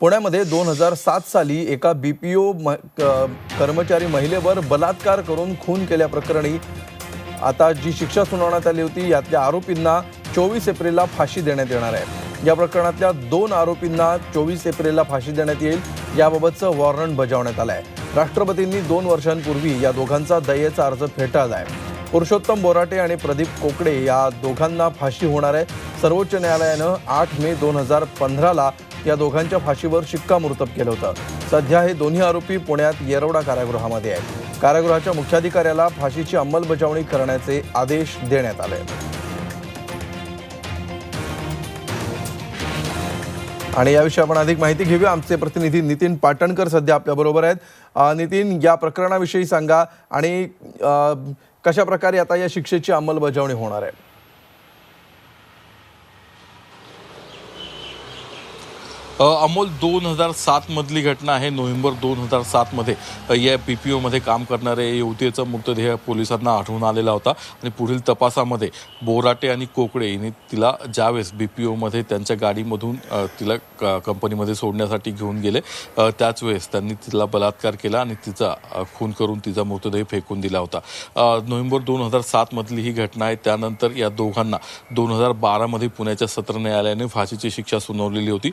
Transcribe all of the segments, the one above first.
पुण्यामध्ये दोन हजार सात साली एका बी पी ओ कर्मचारी महिलेवर बलात्कार करून खून केल्याप्रकरणी आता जी शिक्षा सुनावण्यात आली होती यातल्या आरोपींना चोवीस एप्रिलला फाशी देण्यात येणार आहे. या प्रकरणातल्या दोन आरोपींना चोवीस एप्रिलला फाशी देण्यात येईल. याबाबतचं वॉरंट बजावण्यात आलं आहे राष्ट्रपतींनी दोन वर्षांपूर्वी या दोघांचा दयेचा अर्ज फेटाळला आहे पुरुषोत्तम बोराटे आणि प्रदीप कोकडे या दोघांना फाशी होणार आहे. सर्वोच्च न्यायालयानं आठ मे दोन हजार पंधराला या दोघांच्या फाशीवर शिक्कामोर्तब केलं होतं. सध्या हे दोन्ही आरोपी पुण्यात येरवडा कारागृहामध्ये आहेत. कारागृहाच्या मुख्याधिकाऱ्याला फाशीची अंमलबजावणी करण्याचे आदेश देण्यात आले. आहेत आणि याविषयी आपण अधिक माहिती घेऊया. आमचे प्रतिनिधी नितीन पाटणकर सध्या आपल्याबरोबर आहेत. नितीन या प्रकरणाविषयी सांगा आणि कशा प्रकारे आता या शिक्षेची अंमलबजावणी होणार आहे? अमोल दोन हजार सातमधली घटना आहे. नोव्हेंबर दोन हजार सातमध्ये या पी पी ओमध्ये काम करणाऱ्या युवतीचं युवतीचा मृतदेह पोलिसांना आढळून आलेला होता. आणि पुढील तपासामध्ये बोराटे आणि कोकडे यांनी तिला ज्यावेळेस बी पी ओमध्ये त्यांच्या गाडीमधून तिला क- कंपनीमध्ये सोडण्यासाठी घेऊन गेले त्याच वेळेस त्यांनी तिला बलात्कार केला आणि तिचा खून करून तिचा मृतदेह फेकून दिला होता. नोव्हेंबर दोन हजार सातमधली ही घटना आहे. त्यानंतर या दोघांना दोन हजार बारामध्ये पुण्याच्या सत्र न्यायालयाने फाशीची शिक्षा सुनावलेली होती.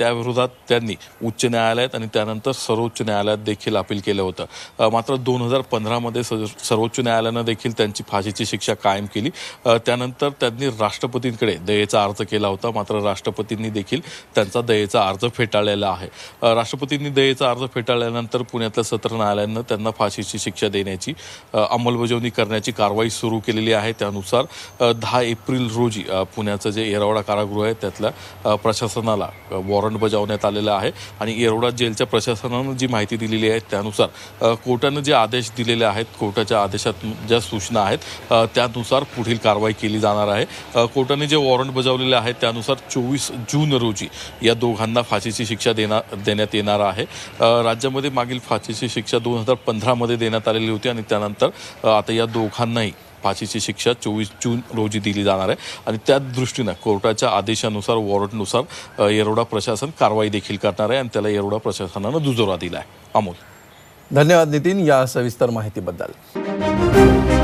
त्याविरोधात त्यांनी उच्च न्यायालयात आणि त्यानंतर सर्वोच्च न्यायालयात देखील अपील केलं होतं. मात्र दोन हजार पंधरामध्ये सर्वोच्च न्यायालयानं देखील त्यांची फाशीची शिक्षा कायम केली. त्यानंतर त्यांनी राष्ट्रपतींकडे दयेचा अर्ज केला होता. मात्र राष्ट्रपतींनी देखील त्यांचा दयेचा अर्ज फेटाळलेला आहे. राष्ट्रपतींनी दयेचा अर्ज फेटाळल्यानंतर पुण्यातल्या सत्र न्यायालयानं त्यांना फाशीची शिक्षा देण्याची अंमलबजावणी करण्याची कारवाई सुरू केलेली आहे. त्यानुसार दहा एप्रिल रोजी पुण्याचं जे येरवडा कारागृह आहे त्यातल्या प्रशासनाला वॉरंट वॉरंट बजावण्यात आलेलं आहे आणि येरवडा जेलच्या प्रशासनानं जी माहिती दिलेली आहे त्यानुसार कोर्टानं जे आदेश दिलेले आहेत कोर्टाच्या आदेशात ज्या सूचना आहेत त्यानुसार पुढील कारवाई केली जाणार आहे. कोर्टाने जे वॉरंट बजावलेले आहे त्यानुसार चोवीस जून रोजी या दोघांना फाशीची शिक्षा देणार देण्यात येणार आहे. राज्यामध्ये मागील फाशीची शिक्षा दोन हजार पंधरामध्ये देण्यात आलेली होती आणि त्यानंतर आता या दोघांनाही फाशीची शिक्षा चोवीस जून रोजी दिली जाणार आहे. आणि त्या दृष्टीनं कोर्टाच्या आदेशानुसार वॉरंटनुसार अ, येरवडा प्रशासन कारवाई देखील करणार आहे आणि त्याला येरवडा प्रशासनानं दुजोरा दिला आहे अमोल. धन्यवाद नितीन या सविस्तर माहितीबद्दल.